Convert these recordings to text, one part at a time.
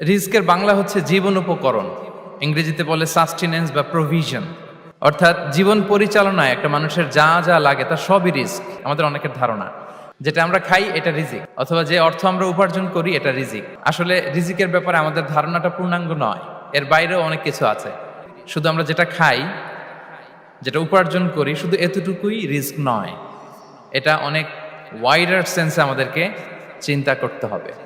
রিস্কের বাংলা হচ্ছে জীবন উপকরণ। ইংরেজিতে বলে সাস্টেনেন্স বা প্রভিশন অর্থাৎ জীবন পরিচালনায় একটা মানুষের যা যা লাগে তা সবই রিস্ক আমাদের অনেকের ধারণা। যেটা আমরা খাই, এটা রিজিক। অথবা যে অর্থ আমরা উপার্জন করি, এটা রিজিক। আসলে রিজিকের ব্যাপারে আমাদের ধারণাটা পূর্ণাঙ্গ নয়। এর বাইরেও অনেক কিছু আছে। শুধু আমরা যেটা খাই, যেটা উপার্জন করি, শুধু এতটুকুই রিস্ক নয়। এটা অনেক ওয়াইডার সেন্সে আমাদেরকে চিন্তা করতে হবে।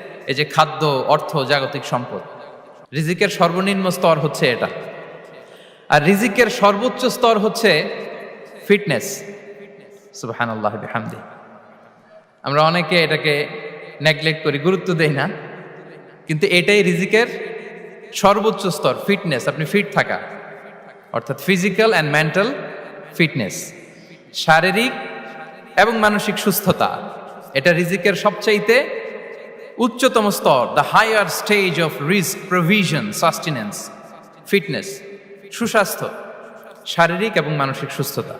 এই যে খাদ্য, অর্থ, জাগতিক সম্পদ। রিজিকের সর্বনিম্ন স্তর হচ্ছে এটা। আর রিজিকের সর্বোচ্চ স্তর হচ্ছে ফিটনেস। সুবাহান আল্লাহ বিহামদি। আমরা অনেকে এটাকে নেগলেক্ট করি, গুরুত্ব দেই না। কিন্তু এটাই রিজিকের সর্বোচ্চ স্তর, ফিটনেস। আপনি ফিট থাকা। অর্থাৎ ফিজিক্যাল অ্যান্ড মেন্টাল ফিটনেস। শারীরিক এবং মানসিক সুস্থতা। এটা রিজিকের সবচাইতে উচ্চতম স্তর the higher stage of risk provision sustenance fitness সুস্বাস্থ্য, শারীরিক এবং মানসিক সুস্থতা।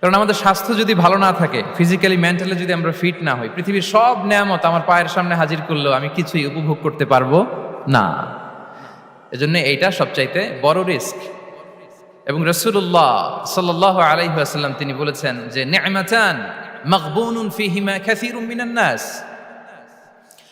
কারণ আমাদের স্বাস্থ্য যদি ভালো না থাকে ফিজিক্যালি মেন্টালি যদি আমরা ফিট না হই, পৃথিবীর সব নেয়ামত আমার পায়ের সামনে হাজির করলেও আমি কিছুই উপভোগ করতে পারব না। এজন্য এইটা সবচাইতে বড় রিস্ক এবং রসুল্লাহ সাল্লাহ আলাইহাসাল্লাম তিনি বলেছেন যে নেমাচান মকবুনুন ফিহিমা খ্যাসিরুম মিনান নাস।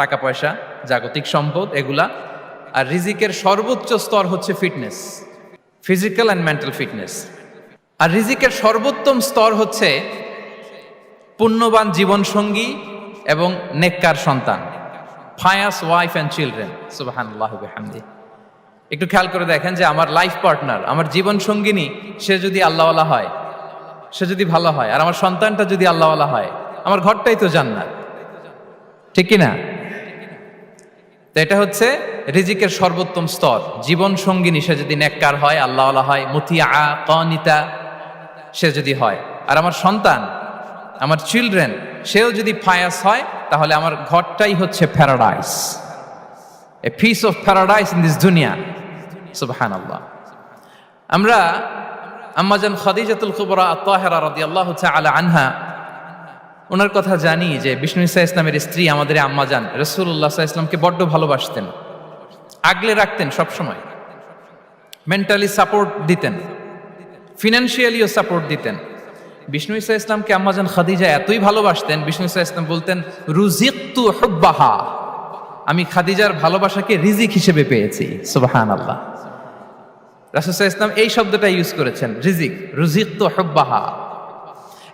টাকা পয়সা জাগতিক সম্পদ এগুলা, আর রিজিকের সর্বোচ্চ স্তর হচ্ছে fitness, physical and mental fitness. আর রিজিকের সর্বোত্তম স্তর হচ্ছে পুণ্যবান জীবন সঙ্গী এবং নেককার সন্তান ফায়াস ওয়াইফ অ্যান্ড চিলড্রেন হামদি একটু খেয়াল করে দেখেন যে আমার লাইফ পার্টনার আমার জীবন সঙ্গিনী সে যদি আল্লাহওয়ালা হয়, সে যদি ভালো হয়, আর আমার সন্তানটা যদি আল্লাহওয়ালা হয়, আমার ঘরটাই তো জান্নাত। ঠিক কিনা? তো এটা হচ্ছে রিজিকের সর্বোত্তম স্তর। জীবন সঙ্গিনী, সে যদি নেককার হয়, আল্লাহওয়ালা হয় মুতিয়া কনিতা, সে যদি হয়। আর আমার সন্তান, আমার চিলড্রেন, সেও যদি ফায়াস হয়, তাহলে আমার ঘরটাই হচ্ছে paradise a piece of paradise in this দুনিয়া সুবহান আল্লাহ আমরা আম্মাজান খাদিজাতুল কুবরা আত্মাহেরা রাদি আল্লাহ আলা আনহা ওনার কথা জানি যে বিষ্ণু ইসা ইসলামের স্ত্রী আমাদের আম্মাজান রসুল্লাহ ইসলামকে বড্ড ভালোবাসতেন। আগলে রাখতেন সবসময়। মেন্টালি সাপোর্ট দিতেন। ফিনান্সিয়ালিও সাপোর্ট দিতেন। বিষ্ণু ইসা ইসলামকে আম্মাজান খাদিজা এতই ভালোবাসতেন, বিষ্ণু ইসা ইসলাম বলতেন রুজিকতু হুব্বাহা। আমি খাদিজার ভালোবাসাকে রিজিক হিসেবে পেয়েছি। সুবাহান আল্লাহ রাসুসা ইসলাম এই শব্দটা ইউজ করেছেন, রিজিক। রুজিক তো হব্বাহা।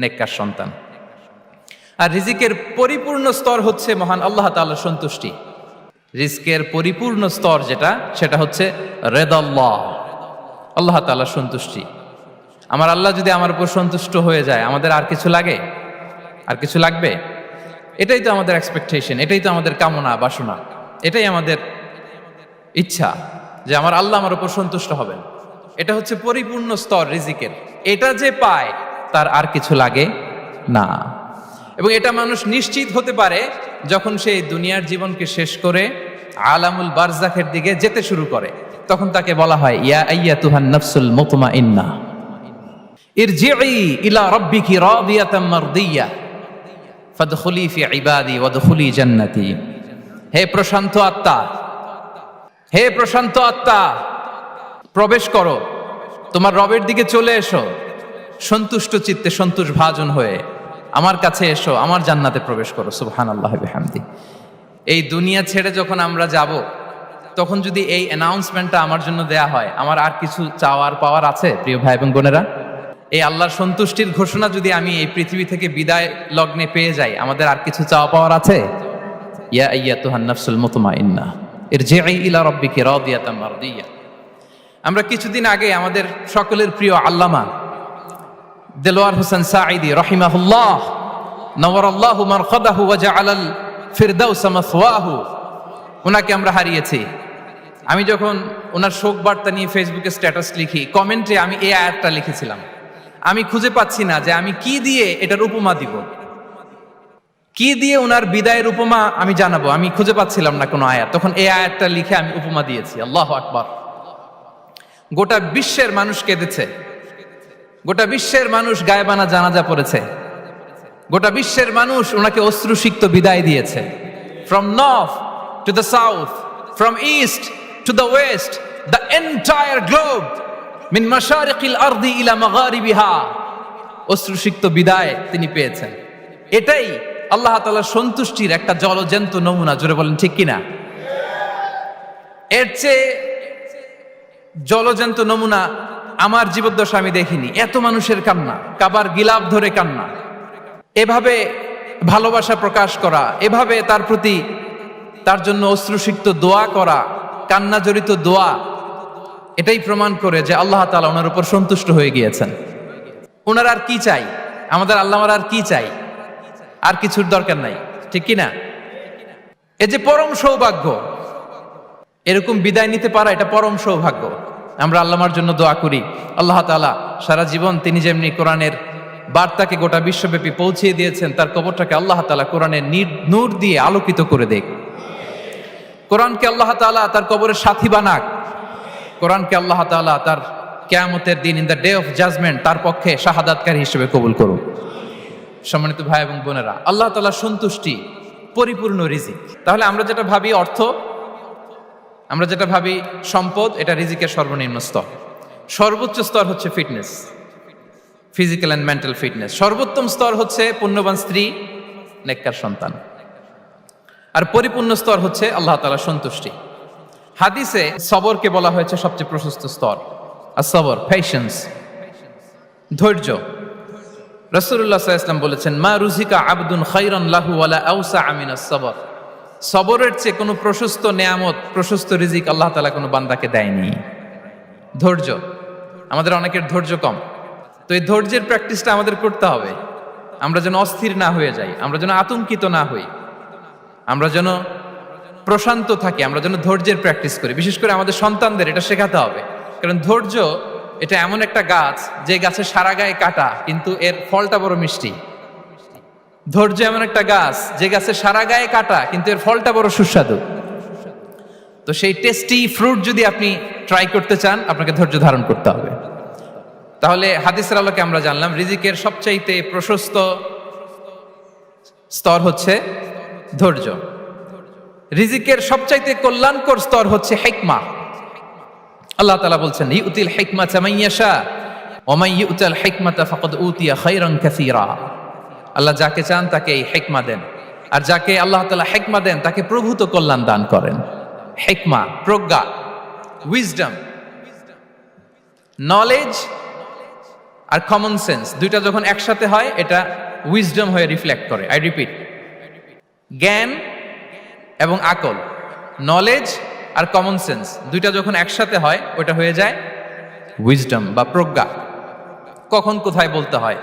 নেককার সন্তান। আর রিজিকের পরিপূর্ণ স্তর হচ্ছে মহান আল্লাহ তাল্লাহ সন্তুষ্টি। রিস্কের পরিপূর্ণ স্তর যেটা, সেটা হচ্ছে রেদাল্লাহ। আল্লাহ তাল্লাহ সন্তুষ্টি। আমার আল্লাহ যদি আমার উপর সন্তুষ্ট হয়ে যায়, আমাদের আর কিছু লাগে? আর কিছু লাগবে? এটাই তো আমাদের এক্সপেকটেশন এটাই তো আমাদের কামনা, বাসনা। এটাই আমাদের ইচ্ছা যে আমার আল্লাহ আমার উপর সন্তুষ্ট হবেন। এটা হচ্ছে পরিপূর্ণ স্তর রিজিকের। এটা যে পায় তার আর কিছু লাগে না। এবং এটা মানুষ নিশ্চিত হতে পারে যখন সে দুনিয়ার জীবনকে শেষ করে আলামুল বারজাখের দিকে যেতে শুরু করে। তখন তাকে বলা হয়, ইয়া আইয়া তুহান নফসুল মুতমা ইন্না ইরজিই ইলা রাব্বিকি রাদিয়াতাম মারদিয়া। ফাদখুলি ফি ইবাদি ওয়াদখুলি জান্নাতি। হে প্রশান্ত আত্মা, হে প্রশান্ত আত্মা, প্রবেশ করো। তোমার রবের দিকে চলে এসো। সন্তুষ্ট চিত্তে সন্তোষ ভাজন হয়ে আমার কাছে এসো, আমার জান্নাতে প্রবেশ করো। সুবহান আল্লাহ হামদি এই দুনিয়া ছেড়ে যখন আমরা যাব, তখন যদি এই অ্যানাউন্সমেন্টটা আমার জন্য দেয়া হয়, আমার আর কিছু চাওয়ার পাওয়ার আছে, প্রিয় ভাই এবং বোনেরা? এই আল্লাহর সন্তুষ্টির ঘোষণা যদি আমি এই পৃথিবী থেকে বিদায় লগ্নে পেয়ে যাই, আমাদের আর কিছু চাওয়া পাওয়ার আছে? ইয়া এর যে ইলা আমরা কিছুদিন আগে আমাদের সকলের প্রিয় আল্লামা দেলোয়ার হোসেন সাঈদি রহিমাহুল্লাহ। নওয়ারাল্লাহু মারখাদাহু ওয়া জাআলাল ফিরদাউস মাসওয়াহু। ওনাকে আমরা হারিয়েছি। আমি যখন ওনার শোক বার্তা নিয়ে ফেসবুকে স্ট্যাটাস লিখি, কমেন্টে আমি এই আয়াতটা লিখেছিলাম। আমি খুঁজে পাচ্ছি না যে আমি কি দিয়ে এটার উপমা দিব। কি দিয়ে ওনার বিদায়ের উপমা আমি জানাব? আমি খুঁজে পাচ্ছিলাম না কোনো আয়াত। তখন এই আয়াতটা লিখে আমি উপমা দিয়েছি। আল্লাহ আকবার। গোটা বিশ্বের মানুষ কেঁদেছে। গোটা বিশ্বের মানুষ গায়েবানা জানাজা পড়েছে। গোটা বিশ্বের মানুষ ওনাকে অশ্রুসিক্ত বিদায় দিয়েছে। From north to the south from east to the west the entire globe মিন মাশারিকিল আরদি ইলা মাগারিবিহা অশ্রুসিক্ত বিদায় তিনি পেয়েছেন। এটাই আল্লাহ তাআলার সন্তুষ্টির একটা জলজন্ত নমুনা, জোরে বলেন ঠিক কিনা? এর চেয়ে জলজন্ত নমুনা আমার জীবদ্দশা আমি দেখিনি। এত মানুষের কান্না, কাবার গিলাপ ধরে কান্না। এভাবে ভালোবাসা প্রকাশ করা, এভাবে তার প্রতি তার জন্য অশ্রুসিক্ত দোয়া করা কান্না জড়িত দোয়া, এটাই প্রমাণ করে যে আল্লাহ তালা ওনার উপর সন্তুষ্ট হয়ে গিয়েছেন। ওনার আর কি চাই? আমাদের আল্লাহর আর কি চাই? আর কিছুর দরকার নাই। ঠিক কি না এ যে পরম সৌভাগ্য, এরকম বিদায় নিতে পারা এটা পরম সৌভাগ্য। আমরা আল্লামার জন্য দোয়া করি। আল্লাহ তালা সারা জীবন তিনি যেমনি কোরআনের বার্তাকে গোটা বিশ্বব্যাপী পৌঁছিয়ে দিয়েছেন, তার কবরটাকে আল্লাহ তালা কোরআনের নির- দিয়ে আলোকিত করে দেখ কোরআনকে আল্লাহ তালা তার কবরের সাথী বানাক। কোরআনকে আল্লাহ তালা তার কেয়ামতের দিন in the day of judgement তার পক্ষে শাহাদাতকারী হিসেবে কবুল করুন সম্মানিত ভাই এবং বোনেরা, আল্লাহ তালা সন্তুষ্টি পরিপূর্ণ রিজিক। তাহলে আমরা যেটা ভাবি অর্থ আমরা যেটা ভাবি, সম্পদ, এটা রিজিকের সর্বনিম্ন স্তর। সর্বোচ্চ স্তর হচ্ছে fitness physical and mental fitness সর্বোত্তম স্তর হচ্ছে পুণ্যবান স্ত্রী, নেককার সন্তান। আর পরিপূর্ণ স্তর হচ্ছে আল্লাহ তালা সন্তুষ্টি। হাদিসে সবরকে বলা হয়েছে সবচেয়ে প্রশস্ত স্তর। আর সবর ফ্যাশনস ধৈর্য। রসুল্লাহ ইসলাম বলেছেন, মা রুজিকা আবদুন খাইরন লাহু আউসা আমিনা সবর। সবরের চেয়ে কোনো প্রশস্ত নেয়ামত, প্রশস্ত রিজিক আল্লাহ তালা কোনো বান্দাকে দেয়নি। ধৈর্য। আমাদের অনেকের ধৈর্য কম। তো এই ধৈর্যের প্র্যাকটিসটা আমাদের করতে হবে। আমরা যেন অস্থির না হয়ে যাই, আমরা যেন আতঙ্কিত না হই, আমরা যেন প্রশান্ত থাকি, আমরা যেন ধৈর্যের প্র্যাকটিস করি। বিশেষ করে আমাদের সন্তানদের এটা শেখাতে হবে। কারণ ধৈর্য, এটা এমন একটা গাছ, যে গাছে সারা গায়ে কাটা, কিন্তু এর ফলটা বড় মিষ্টি। ধৈর্য এমন একটা গাছ, যে গাছে সারা গায়ে কাটা, কিন্তু এর ফলটা বড় সুস্বাদু। তো সেই টেস্টি ফ্রুট যদি আপনি ট্রাই করতে চান, আপনাকে ধৈর্য ধারণ করতে হবে। তাহলে হাদিসের আলোকে আমরা জানলাম, রিজিকের সবচাইতে প্রশস্ত স্তর হচ্ছে ধৈর্য। রিজিকের সবচাইতে কল্যাণকর স্তর হচ্ছে হেকমা আল্লাহ তালা বলছেন, ইউতিল হেকমা চামাইয়াশা ওমাই ইউতাল হেকমাতা ফাকদ উতিয়া খাইরান কাসীরা। আল্লাহ যাকে চান তাকে এই হেকমা দেন। আর যাকে আল্লাহ তালা হেকমা দেন, তাকে প্রভূত কল্যাণ দান করেন। হেকমা, প্রজ্ঞা উইজডম নলেজ আর কমন সেন্স দুইটা যখন একসাথে হয়, এটা উইজডম হয়ে রিফ্লেক্ট করে। আই রিপিট জ্ঞান এবং আকল নলেজ আর কমন সেন্স দুইটা যখন একসাথে হয়, ওটা হয়ে যায় উইজডম বা প্রজ্ঞা। কখন কোথায় বলতে হয়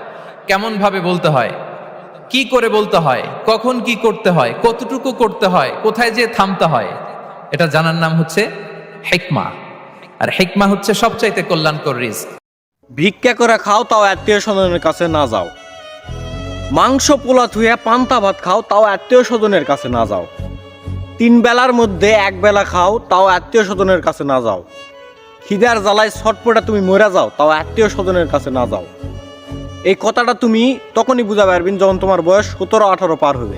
কেমন ভাবে বলতে হয় কি করে বলতে হয়? কখন কি করতে হয়? কতটুকু করতে হয়? কোথায় যে থামতে হয়? এটা জানার নাম হচ্ছে হেকমা। আর হেকমা হচ্ছে সবচাইতে কল্যাণকর রিস্ক। ভিক্ষা করে খাও, তাও আত্মীয় স্বজনের কাছে না যাও। মাংস পোলা ধুয়ে পান্তা ভাত খাও, তাও আত্মীয় স্বজনের কাছে না যাও। তিন বেলার মধ্যে এক বেলা খাও, তাও আত্মীয় স্বজনের কাছে না যাও। খিদার জ্বালায় ছটপটা তুমি মরে যাও, তাও আত্মীয় স্বজনের কাছে না যাও। এই কথাটা তুমি তখনই বুঝা পারবিন যখন তোমার বয়স সতেরো, আঠারো পার হবে।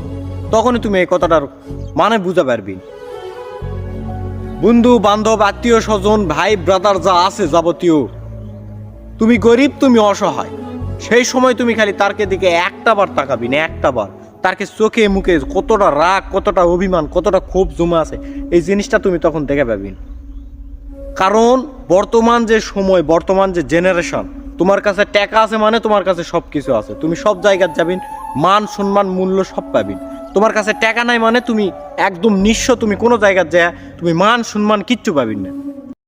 তখনই তুমি এই কথাটার মানে বুঝা পারবি বন্ধু, বান্ধব, আত্মীয় স্বজন, ভাই ব্রাদার যা আছে যাবতীয়, তুমি গরিব, তুমি অসহায়। সেই সময় তুমি খালি তারকে দিকে একটা বার তাকাবি না, একটা বার। তারকে চোখে, মুখে কতটা রাগ, কতটা অভিমান, কতটা ক্ষোভ জমা আছে, এই জিনিসটা তুমি তখন দেখে পাবি। কারণ বর্তমান যে সময়, বর্তমান যে জেনারেশন তোমার কাছে টাকা আছে মানে তোমার কাছে সব কিছু আছে। তুমি সব জায়গায় যাবেন, মান, সম্মান, মূল্য সব পাবেন। তোমার কাছে টাকা নাই মানে তুমি একদম নিঃস্ব, তুমি কোনো জায়গায় যায় তুমি মান, সম্মান কিচ্ছু পাবেন না।